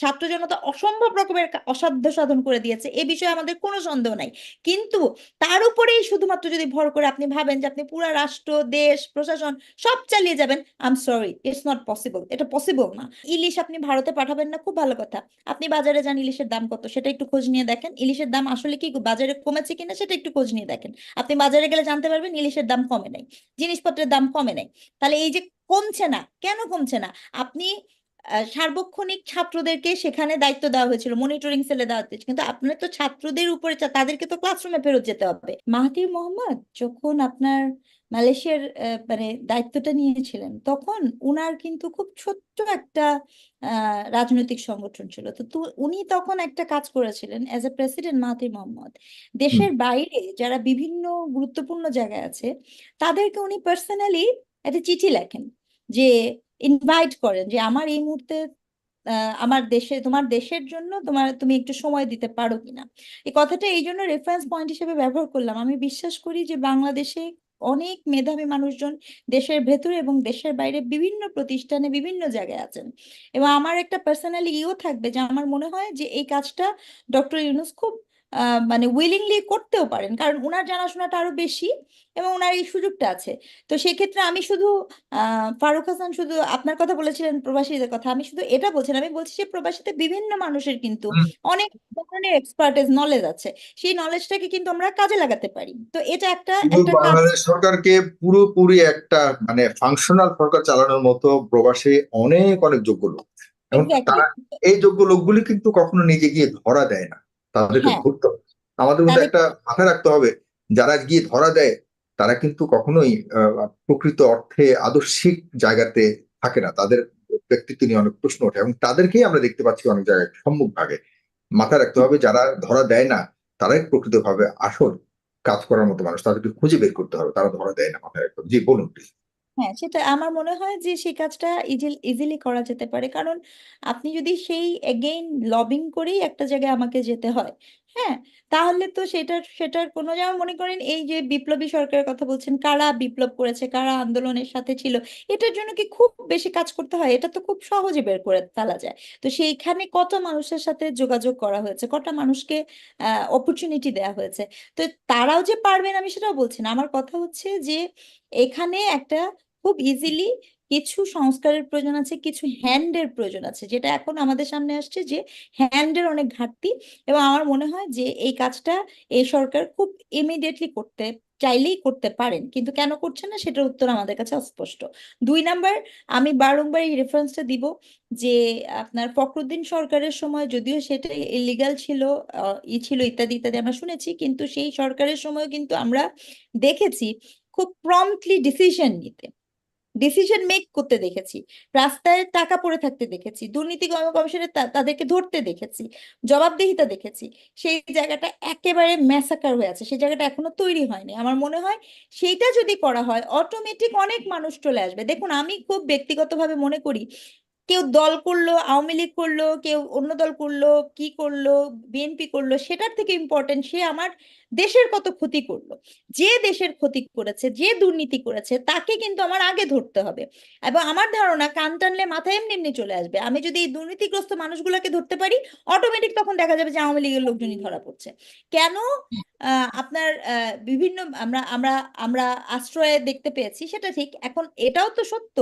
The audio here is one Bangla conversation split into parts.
ছাত্র জনতা অসম্ভব রকমের অসাধ্য সাধন করে দিয়েছে। এ বিষয়ে আমাদের কোনো সন্দেহ নাই। কিন্তু তার উপরেই শুধুমাত্র যদি ভর করে আপনি ভাবেন যে আপনি পুরা রাষ্ট্র, দেশ, প্রশাসন সব চালিয়ে যাবেন I am sorry it's not possible এটা পসিবল না। ইলিশ আপনি ভারতে পাঠাবেন না, খুব ভালো কথা। আপনি বাজারে যান, ইলিশের দাম কত, সেটা একটু খোঁজ নিয়ে দেখেন। ইলিশের দাম আসলে কি বাজারে কমেছে কিনা, সেটা একটু খোঁজ নিয়ে দেখেন। আপনি বাজারে গেলে জানতে পারবেন, ইলিশের দাম কমে নাই, জিনিসপত্রের দাম কমে নাই। তাহলে এই যে কমছে না, কেন কমছে না? আপনি সার্বক্ষণিক ছাত্রদেরকে সেখানে দায়িত্ব দেওয়া হয়েছিল মনিটরিং সেলে দেওয়া হয়েছিল। কিন্তু আপনার তো ছাত্রদের উপরে তাদেরকে তো ক্লাসরুমে ফেরত যেতে হবে। মাহাথির মোহাম্মদ যখন আপনার মালয়েশিয়ার মানে দায়িত্বটা নিয়েছিলেন তখন উনার কিন্তু খুব ছোট্ট একটা আহ, রাজনৈতিক সংগঠন ছিল। তো উনি তখন একটা কাজ করেছিলেন as a president Mahathir Mohamad দেশের বাইরে যারা বিভিন্ন গুরুত্বপূর্ণ জায়গায় আছে তাদেরকে উনি পার্সোনালি একটা চিঠি লেখেন যে ইনভাইট করেন যে আমার এই মুহূর্তে আমার দেশে, তোমার দেশের জন্য তোমার, তুমি একটু সময় দিতে পারো কিনা। এই কথাটা এই জন্য রেফারেন্স পয়েন্ট হিসেবে ব্যবহার করলাম। আমি বিশ্বাস করি যে বাংলাদেশে অনেক মেধাবী মানুষজন দেশের ভেতরে এবং দেশের বাইরে বিভিন্ন প্রতিষ্ঠানে বিভিন্ন জায়গায় আছেন। এবং আমার একটা পার্সোনালি ইও থাকবে যে আমার মনে হয় যে এই কাজটা ডক্টর ইউনুস খুব মানে উইলিংলি করতেও পারেন। কারণ ওনার জানাশোনাটা আরও বেশি এবং ওনার এই সুযোগটা আছে। তো সেক্ষেত্রে আমি শুধু আহ ফারুক হাসান শুধু আপনার কথা বলেছিলেন প্রবাসীদের কথা। আমি শুধু এটা বলছি আমি বলছি যে প্রবাসীতে বিভিন্ন মানুষের কিন্তু অনেক ধরনের এক্সপার্টিস নলেজ আছে। সেই নলেজটাকে কিন্তু আমরা কাজে লাগাতে পারি। তো এটা একটা বাংলাদেশ সরকারকে পুরোপুরি একটা মানে ফাংশনাল সরকার চালানোর মতো প্রবাসী অনেক অনেক যোগ্য লোক। এই যোগ্য লোকগুলি কিন্তু কখনো নিজে গিয়ে ধরা দেয় না। তাদেরকে হ্যাঁ। ধরতে হবে। আমাদের মধ্যে একটা মাথায় রাখতে হবে যারা গিয়ে ধরা দেয় তারা কিন্তু কখনোই প্রকৃত অর্থে আদর্শিক জায়গাতে থাকে না। তাদের ব্যক্তিত্ব নিয়ে অনেক প্রশ্ন ওঠে এবং তাদেরকেই আমরা দেখতে পাচ্ছি অনেক জায়গায় সম্মুখ ভাগে। মাথায় রাখতে হবে যারা ধরা দেয় না তারাই প্রকৃতভাবে আসল কাজ করার মতো মানুষ। তাদেরকে খুঁজে বের করতে হবে তারা ধরা দেয় না মাথায় রাখতে হবে। জি বলুন please। হ্যাঁ সেটা আমার মনে হয় যে, সেই কাজটা ইজিলি করা যেতে পারে। কারণ আপনি যদি সেই এগেইন লবিং করেই একটা জায়গায় আমাকে যেতে হয় হ্যাঁ তাহলে তো সেটার সেটার কোনো যেমন মনে করেন এই যে বিপ্লবী সরকারের কথা বলছেন, কারা বিপ্লব করেছে, কারা আন্দোলনের সাথে ছিল, এটার জন্য কি খুব বেশি কাজ করতে হয়? এটা তো খুব সহজে বের করে ফেলা যায়। তো সেইখানে কত মানুষের সাথে যোগাযোগ করা হয়েছে? কটা মানুষকে আহ অপরচুনিটি দেওয়া হয়েছে? তো তারাও যে পারবেন আমি সেটাও বলছি না। আমার কথা হচ্ছে যে, এখানে একটা খুব ইজিলি কিছু সংস্কারের প্রয়োজন আছে, কিছু হ্যান্ডের প্রয়োজন আছে। যেটা এখন আমাদের সামনে আসছে যে হ্যান্ডের অনেক ঘাটতি এবং আমার মনে হয় যে এই কাজটা এই সরকার খুব ইমিডিয়েটলি করতে, চাইলেই করতে পারেন। কিন্তু কেন করছে না সেটার উত্তর আমাদের কাছে অস্পষ্ট। দুই নাম্বার, আমি বারংবার এই রেফারেন্সটা দিব যে আপনার ফখরুদ্দিন সরকারের সময় যদিও সেটা ইলিগাল ছিল ই ছিল ইত্যাদি ইত্যাদি আমরা শুনেছি, কিন্তু সেই সরকারের সময় কিন্তু আমরা দেখেছি খুব প্রম্পটলি ডিসিশন নিতে। ডিসিশন মেক করতে দেখেছি, রাস্তায় টাকা পড়ে থাকতে দেখেছি, দুর্নীতি কম- কমিশনে তাদেরকে ধরতে দেখেছি, জবাবদিহিতা দেখেছি, সেই জায়গাটা একেবারে ম্যাসাকার হয়ে আছে, সেই জায়গাটা এখনও তৈরি হয়নি। আমার মনে হয় সেইটা যদি করা হয় অটোমেটিক অনেক মানুষ চলে আসবে। দেখুন, আমি খুব ব্যক্তিগতভাবে মনে করি কেউ দল করল আওয়ামী লীগ করল কেউ অন্য দল করল কি করল বিএনপি করল সেটার থেকে ইম্পর্টেন্ট সে আমার দেশের কত ক্ষতি করল। যে দেশের ক্ষতি করেছে যে দুর্নীতি করেছে তাকে কিন্তু আমার আগে ধরতে হবে। এবং আমার ধারণা কান টানলে মাথায় এমনি এমনি চলে আসবে। আমি যদি এই দুর্নীতিগ্রস্ত মানুষগুলোকে ধরতে পারি অটোমেটিক তখন দেখা যাবে যে আওয়ামী লীগের লোকজনই ধরা পড়ছে। কেন? আহ, আপনার আহ, বিভিন্ন আমরা আমরা আমরা আশ্রয়ে দেখতে পেয়েছি সেটা ঠিক। এখন এটাও তো সত্য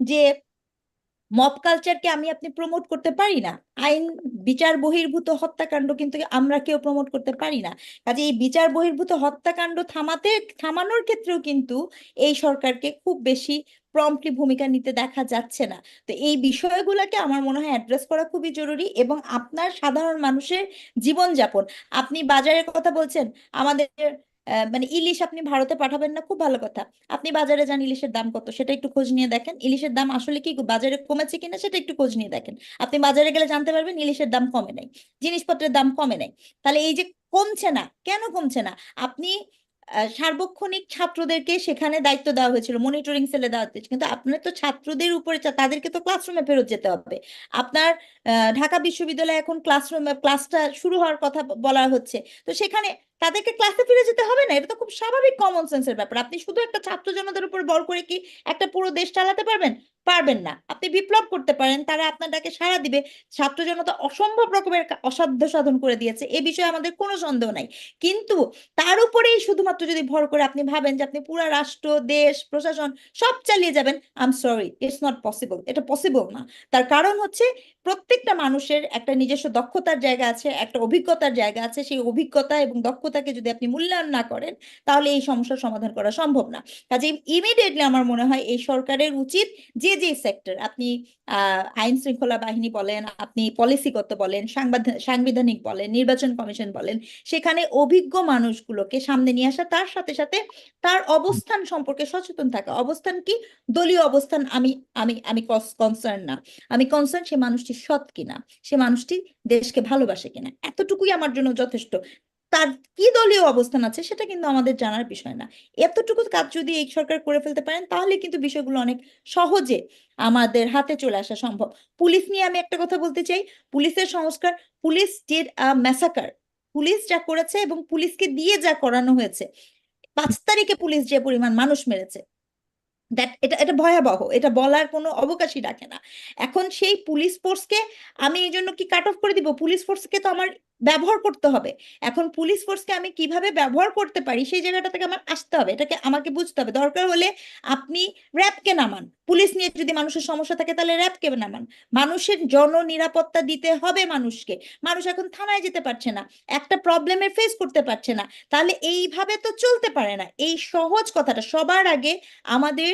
যে মব কালচারকে আমি আপনি প্রমোট করতে পারি না। আইন, বিচার বহির্ভূত হত্যাকাণ্ড কিন্তু আমরা কেউ প্রমোট করতে পারি না। কাজে এই বিচার বহির্ভূত হত্যাকাণ্ড থামাতে, থামানোর ক্ষেত্রেও কিন্তু এই সরকারকে খুব বেশি প্রম্পটলি ভূমিকা নিতে দেখা যাচ্ছে না। তো এই বিষয়গুলোকে আমার মনে হয় অ্যাড্রেস করা খুবই জরুরি এবং আপনার সাধারণ মানুষের জীবনযাপন। আপনি বাজারের কথা বলছেন, আমাদের মানে ইলিশ আপনি ভারতে পাঠাবেন না, খুব ভালো কথা। আপনি বাজারে যান, ইলিশের দাম কত, সেটা একটু খোঁজ নিয়ে দেখেন। ইলিশের দাম আসলে কি, বাজারে কমেছে কিনা, সেটা একটু খোঁজ নিয়ে দেখেন। আপনি বাজারে গেলে জানতে পারবেন, ইলিশের দাম কমে নাই, জিনিসপত্রের দাম কমে নাই। তাহলে এই যে কমছে না, কেন কমছে না? আপনি সার্বক্ষণিক ছাত্রদেরকে সেখানে দায়িত্ব দেওয়া হয়েছিল মনিটরিং সেলে দেওয়া হয়েছিল, কিন্তু আপনার তো ছাত্রদের উপরে, তাদেরকে তো ক্লাসরুমে ফেরত যেতে হবে। আপনার ঢাকা বিশ্ববিদ্যালয়ে এখন ক্লাসরুমে ক্লাসটা শুরু হওয়ার কথা বলা হচ্ছে। তো সেখানে তাদেরকে ক্লাসে ফিরে যেতে হবে না? এটা তো খুব স্বাভাবিক কমন সেন্সের ব্যাপার। আপনি শুধু একটা ছাত্র জনতার উপর বল করে কি একটা পুরো দেশ চালাতে পারবেন? পারবেন না। আপনি বিপ্লব করতে পারেন, তারা আপনার ডাকে সাড়া দিবে। ছাত্র জনতা অসম্ভব রকমের অসাধ্য সাধন করে দিয়েছে। এ বিষয়ে আমাদের কোনো সন্দেহ নাই। কিন্তু তার উপরেই শুধুমাত্র যদি ভর করে আপনি ভাবেন যে আপনি পুরো রাষ্ট্র, দেশ, প্রশাসন সব চালিয়ে যাবেন I am sorry it's not possible এটা পসিবল না। তার কারণ হচ্ছে প্রত্যেকটা মানুষের একটা নিজস্ব দক্ষতার জায়গা আছে, একটা অভিজ্ঞতার জায়গা আছে। সেই অভিজ্ঞতা এবং দক্ষতাকে যদি আপনি মূল্যায়ন না করেন, তাহলে এই সমস্যার সমাধান করা সম্ভব না। কাজে ইমিডিয়েটলি আমার মনে হয় এই সরকারের উচিত যে যে সেক্টর আপনি আইন শৃঙ্খলা বাহিনী বলেন, আপনি পলিসিগত বলেন সাংবিধানিক বলেন, নির্বাচন কমিশন বলেন, সেখানে অভিজ্ঞ মানুষগুলোকে সামনে নিয়ে আসা, তার সাথে সাথে তার অবস্থান সম্পর্কে সচেতন থাকা। অবস্থান কি? দলীয় অবস্থান আমি আমি আমি কনসার্ন না। আমি কনসার্ন সে মানুষটি সৎ কিনা? সে মানুষটি দেশকে ভালোবাসে কিনা? এতটুকুই আমার জন্য যথেষ্ট। তার কি দলীয় অবস্থান আছে সেটা কিন্তু আমাদের জানার বিষয় না। এতটুকু কাজ যদি এই সরকার করে ফেলতে পারেন, তাহলে কিন্তু বিষয়গুলো অনেক সহজে আমাদের হাতে চলে আসা সম্ভব। পুলিশ নিয়ে আমি একটা কথা বলতে চাই। পুলিশের সংস্কার, পুলিশ ডিড ম্যাসাকার পুলিশ যা করেছে এবং পুলিশকে দিয়ে যা করানো হয়েছে, পাঁচ তারিখে পুলিশ যে পরিমাণ মানুষ মেরেছে দ্যাট এটা এটা ভয়াবহ। এটা বলার কোনো অবকাশই রাখে না। এখন সেই পুলিশ ফোর্সকে আমি এই জন্য কি কাট অফ করে দিব? পুলিশ ফোর্সকে তো আমার ব্যবহার করতে হবে। এখন পুলিশ ফোর্সকে আমি কীভাবে ব্যবহার করতে পারি সেই জায়গাটা থেকে আমার আসতে হবে। এটাকে আমাকে বুঝতে হবে। দরকার হলে আপনি র্যাবকে নামান। পুলিশ নিয়ে যদি মানুষের সমস্যা থাকে তাহলে র্যাবকে নামান। মানুষের জন নিরাপত্তা দিতে হবে মানুষকে। মানুষ এখন থানায় যেতে পারছে না, একটা প্রবলেমের ফেস করতে পারছে না। তাহলে এইভাবে তো চলতে পারে না। এই সহজ কথাটা, সবার আগে আমাদের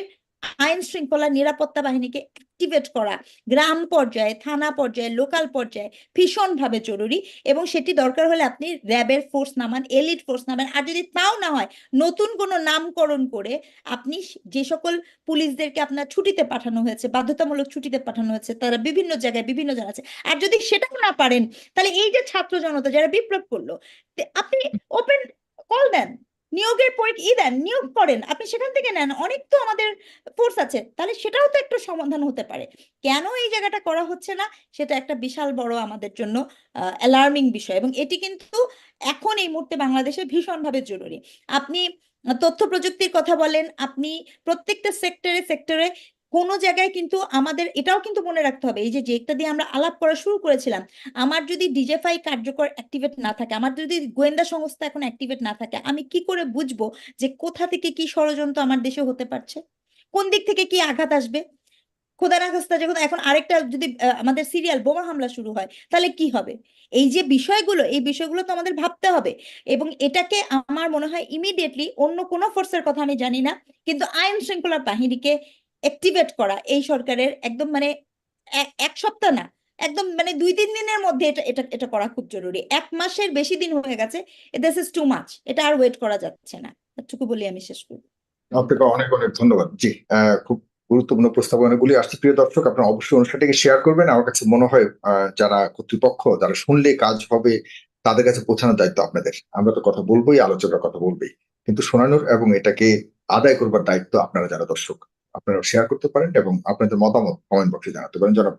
আইন শৃঙ্খলা নিরাপত্তা বাহিনীকে অ্যাক্টিভেট করা, গ্রাম পর্যায়ে, থানা পর্যায়ে লোকাল পর্যায়ে ভীষণভাবে জরুরি এবং সেটি দরকার হলে আপনি র্যাবের ফোর্স নামান এলিট ফোর্স নামান আর যদি তাও না হয়, নতুন কোনো নামকরণ করে আপনি যে সকল পুলিশদেরকে আপনার ছুটিতে পাঠানো হয়েছে, বাধ্যতামূলক ছুটিতে পাঠানো হয়েছে, তারা বিভিন্ন জায়গায় বিভিন্ন আছে। আর যদি সেটাও না পারেন, তাহলে এই যে ছাত্র জনতা যারা বিপ্লব করল আপনি ওপেন কল দেন। নিয়োগের ই দেন, নিয়োগ করেন, আপনি সেখান থেকে নেন, অনেক তো আমাদের ফোর্স আছে, তাহলে সেটাও তো একটা সমাধান হতে পারে। কেন এই জায়গাটা করা হচ্ছে না? সেটা একটা বিশাল বড় আমাদের জন্য অ্যালার্মিং বিষয় এবং এটি কিন্তু এখন এই মুহূর্তে বাংলাদেশে ভীষণভাবে জরুরি। আপনি তথ্য প্রযুক্তির কথা বলেন, আপনি প্রত্যেকটা সেক্টরে সেক্টরে কোনো জায়গায় কিন্তু আমাদের, এটাও কিন্তু মনে রাখতে হবে, এই যে যেটা দিয়ে আমরা আলাপ করা শুরু করেছিলাম, আমার যদি ডিজেফাই কার্যকর অ্যাক্টিভেট না থাকে, আমার যদি গোয়েন্দা সংস্থা এখন অ্যাক্টিভেট না থাকে, আমি কি করে বুঝব যে কোথা থেকে কি ষড়যন্ত্র আমার দেশে হতে পারছে? কোন দিক থেকে কি আঘাত আসবে? খোদা না খাস্তা যখন এখন আরেকটা যদি আমাদের সিরিয়াল বোমা হামলা শুরু হয়, তাহলে কি হবে? এই যে বিষয়গুলো, এই বিষয়গুলো তো আমাদের ভাবতে হবে এবং এটাকে আমার মনে হয় ইমিডিয়েটলি অন্য কোনো ফোর্সের কথা আমি জানি না, কিন্তু আইন শৃঙ্খলা বাহিনীকে অ্যাক্টিভেট করা এই সরকারের একদম মানে এক সপ্তাহ না, একদম মানে দুই, তিন দিনের মধ্যে এটা এটা এটা করা খুব জরুরি। এক মাসের বেশি দিন হয়ে গেছে দিস ইজ টু মাচ এটা আর ওয়েট করা যাচ্ছে না। এটুকু বলি আমি শেষ করব। আপনাকে অনেক অনেক ধন্যবাদ। জি খুব গুরুত্বপূর্ণ প্রস্তাবনাগুলি আসছে। প্রিয় দর্শক, আপনারা অবশ্যই অনুষ্ঠানটিকে শেয়ার করবেন। আমার কাছে মনে হয় যারা কর্তৃপক্ষ, যারা শুনলে কাজ হবে, তাদের কাছে পৌঁছানোর দায়িত্ব আপনাদের। আমরা তো কথা বলবোই আলোচনার কথা বলবোই। কিন্তু শোনানোর এবং এটাকে আদায় করবার দায়িত্ব আপনারা যারা দর্শক। আপনারা শেয়ার করতে পারেন এবং আপনাদের মতামত কমেন্ট বক্সে জানাতে পারেন। যারা